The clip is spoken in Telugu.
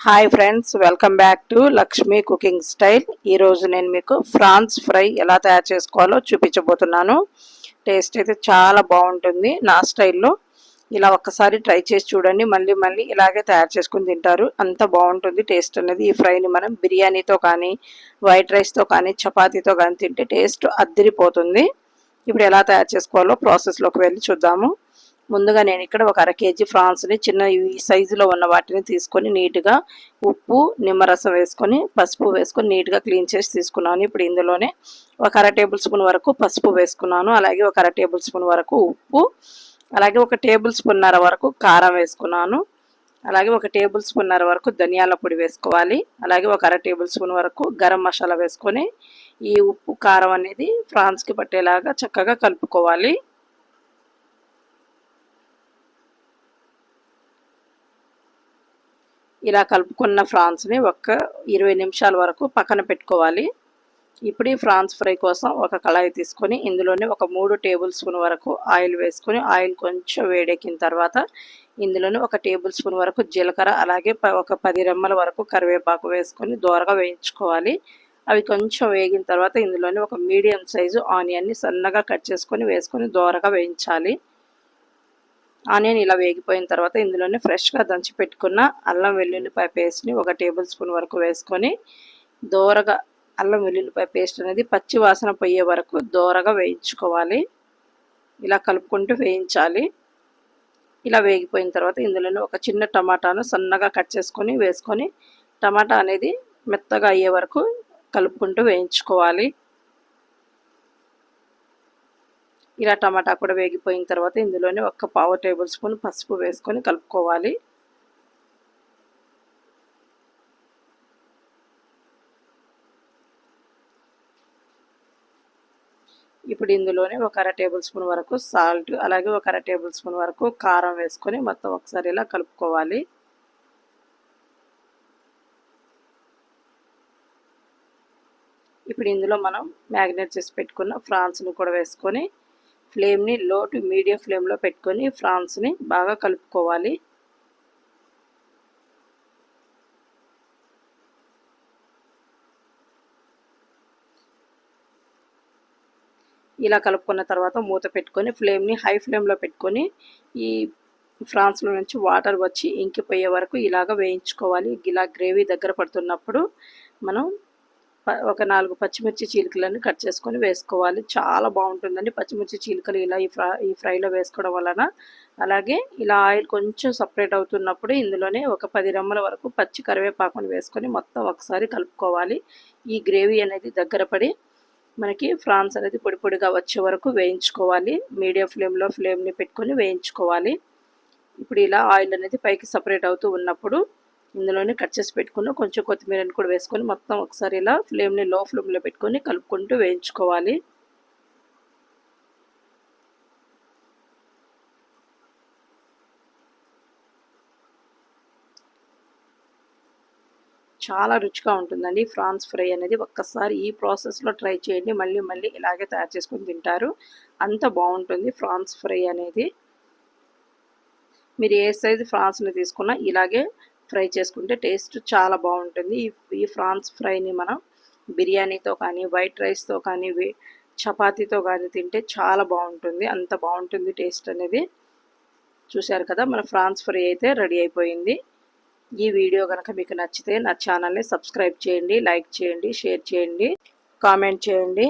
Hi friends welcome back to Lakshmi cooking style ఈరోజు నేను మీకు ఫ్రాన్స్ ఫ్రై ఎలా తయారు చేసుకోవాలో చూపించబోతున్నాను. టేస్ట్ అయితే చాలా బాగుంటుంది నా స్టైల్లో. ఇలా ఒక్కసారి ట్రై చేసి చూడండి. మళ్ళీ మళ్ళీ ఇలాగే తయారు చేసుకుని తింటారు. అంత బాగుంటుంది టేస్ట్ అనేది. ఈ ఫ్రైని మనం బిర్యానీతో కానీ వైట్ రైస్తో కానీ చపాతీతో కానీ తింటే టేస్ట్ అద్దరిపోతుంది ఇప్పుడు ఎలా తయారు చేసుకోవాలో ప్రాసెస్లోకి వెళ్ళి చూద్దాము. ముందుగా నేను ఇక్కడ ఒక అర కేజీ ఫ్రాన్స్ని చిన్న ఈ సైజులో ఉన్న వాటిని తీసుకొని నీట్గా ఉప్పు నిమ్మరసం వేసుకొని పసుపు వేసుకొని నీట్గా క్లీన్ చేసి తీసుకున్నాను. ఇప్పుడు ఇందులోనే ఒక అర టేబుల్ స్పూన్ వరకు పసుపు వేసుకున్నాను. అలాగే ఒక అర టేబుల్ స్పూన్ వరకు ఉప్పు అలాగే ఒక టేబుల్ స్పూన్నర వరకు కారం వేసుకున్నాను. అలాగే ఒక టేబుల్ స్పూన్నర వరకు ధనియాల పొడి వేసుకోవాలి. అలాగే ఒక అర టేబుల్ స్పూన్ వరకు గరం మసాలా వేసుకొని ఈ ఉప్పు కారం అనేది ఫ్రాన్స్కి పట్టేలాగా చక్కగా కలుపుకోవాలి. ఇలా కలుపుకున్న ఫ్రాన్స్ని ఒక్క ఇరవై నిమిషాల వరకు పక్కన పెట్టుకోవాలి. ఇప్పుడు ఈ ఫ్రాన్స్ ఫ్రై కోసం ఒక కళాయి తీసుకొని ఇందులోనే ఒక మూడు టేబుల్ స్పూన్ వరకు ఆయిల్ వేసుకొని ఆయిల్ కొంచెం వేడెక్కిన తర్వాత ఇందులోనే ఒక టేబుల్ స్పూన్ వరకు జీలకర్ర అలాగే ఒక పది రెమ్మల వరకు కరివేపాకు వేసుకొని దోరగా వేయించుకోవాలి. అవి కొంచెం వేగిన తర్వాత ఇందులోనే ఒక మీడియం సైజు ఆనియన్ని సన్నగా కట్ చేసుకొని వేసుకొని దోరగా వేయించాలి. ఆనియన్ ఇలా వేగిపోయిన తర్వాత ఇందులోనే ఫ్రెష్గా దంచి పెట్టుకున్న అల్లం వెల్లుల్లిపాయ పేస్ట్ని ఒక టేబుల్ స్పూన్ వరకు వేసుకొని దోరగా అల్లం వెల్లుల్లిపాయ పేస్ట్ అనేది పచ్చి వాసన పోయే వరకు దోరగా వేయించుకోవాలి. ఇలా కలుపుకుంటూ వేయించాలి. ఇలా వేగిపోయిన తర్వాత ఇందులోనే ఒక చిన్న టమాటాను సన్నగా కట్ చేసుకొని వేసుకొని టమాటా అనేది మెత్తగా అయ్యే వరకు కలుపుకుంటూ వేయించుకోవాలి. ఇలా టమాటా కూడా వేగిపోయిన తర్వాత ఇందులోనే ఒక్క పావు టేబుల్ స్పూన్ పసుపు వేసుకొని కలుపుకోవాలి. ఇప్పుడు ఇందులోనే ఒక అర టేబుల్ స్పూన్ వరకు సాల్ట్ అలాగే ఒక అర టేబుల్ స్పూన్ వరకు కారం వేసుకొని మొత్తం ఒకసారి ఇలా కలుపుకోవాలి. ఇప్పుడు ఇందులో మనం మ్యాగ్నేట్ చేసి పెట్టుకున్న ఫ్రాన్స్ను కూడా వేసుకొని ఫ్లేమ్ని లో టు మీడియం ఫ్లేమ్లో పెట్టుకొని ఫ్రాన్స్ని బాగా కలుపుకోవాలి. ఇలా కలుపుకున్న తర్వాత మూత పెట్టుకొని ఫ్లేమ్ని హై ఫ్లేమ్లో పెట్టుకొని ఈ ఫ్రాన్స్లో నుంచి వాటర్ వచ్చి ఇంకిపోయే వరకు ఇలాగ వేయించుకోవాలి. ఇలా గ్రేవీ దగ్గర పడుతున్నప్పుడు మనం ఒక నాలుగు పచ్చిమిర్చి చీలికలను కట్ చేసుకొని వేసుకోవాలి. చాలా బాగుంటుందండి పచ్చిమిర్చి చీలికలు ఇలా ఈ ఫ్రై ఈ ఫ్రైలో వేసుకోవడం వలన. అలాగే ఇలా ఆయిల్ కొంచెం సపరేట్ అవుతున్నప్పుడు ఇందులోనే ఒక పది రెమ్మల వరకు పచ్చి కరివేపాకుని వేసుకొని మొత్తం ఒకసారి కలుపుకోవాలి. ఈ గ్రేవీ అనేది దగ్గర పడి మనకి ఫ్రాన్స్ అనేది పొడి పొడిగా వచ్చే వరకు వేయించుకోవాలి. మీడియం ఫ్లేమ్లో ఫ్లేమ్ని పెట్టుకొని వేయించుకోవాలి. ఇప్పుడు ఇలా ఆయిల్ అనేది పైకి సపరేట్ అవుతూ ఉన్నప్పుడు ఇందులోనే కట్ చేసి పెట్టుకున్న కొంచెం కొత్తిమీరని కూడా వేసుకొని మొత్తం ఒకసారి ఇలా ఫ్లేమ్ని లో ఫ్లేమ్లో పెట్టుకొని కలుపుకుంటూ వేయించుకోవాలి. చాలా రుచిగా ఉంటుందండి ఫ్రాన్స్ ఫ్రై అనేది. ఒక్కసారి ఈ ప్రాసెస్లో ట్రై చేయండి. మళ్ళీ మళ్ళీ ఇలాగే తయారు చేసుకొని తింటారు. అంత బాగుంటుంది ఫ్రాన్స్ ఫ్రై అనేది. మీరు ఏ సైజు ఫ్రాన్స్ని తీసుకున్నా ఇలాగే ఫ్రై చేసుకుంటే టేస్ట్ చాలా బాగుంటుంది. ఈ ఫ్రాన్స్ ఫ్రైని మనం బిర్యానీతో కానీ వైట్ రైస్తో కానీ చపాతీతో కానీ తింటే చాలా బాగుంటుంది. అంత బాగుంటుంది టేస్ట్ అనేది. చూశారు కదా మన ఫ్రాన్స్ ఫ్రై అయితే రెడీ అయిపోయింది. ఈ వీడియో కనుక మీకు నచ్చితే నా ఛానల్ని సబ్స్క్రైబ్ చేయండి లైక్ చేయండి షేర్ చేయండి కామెంట్ చేయండి.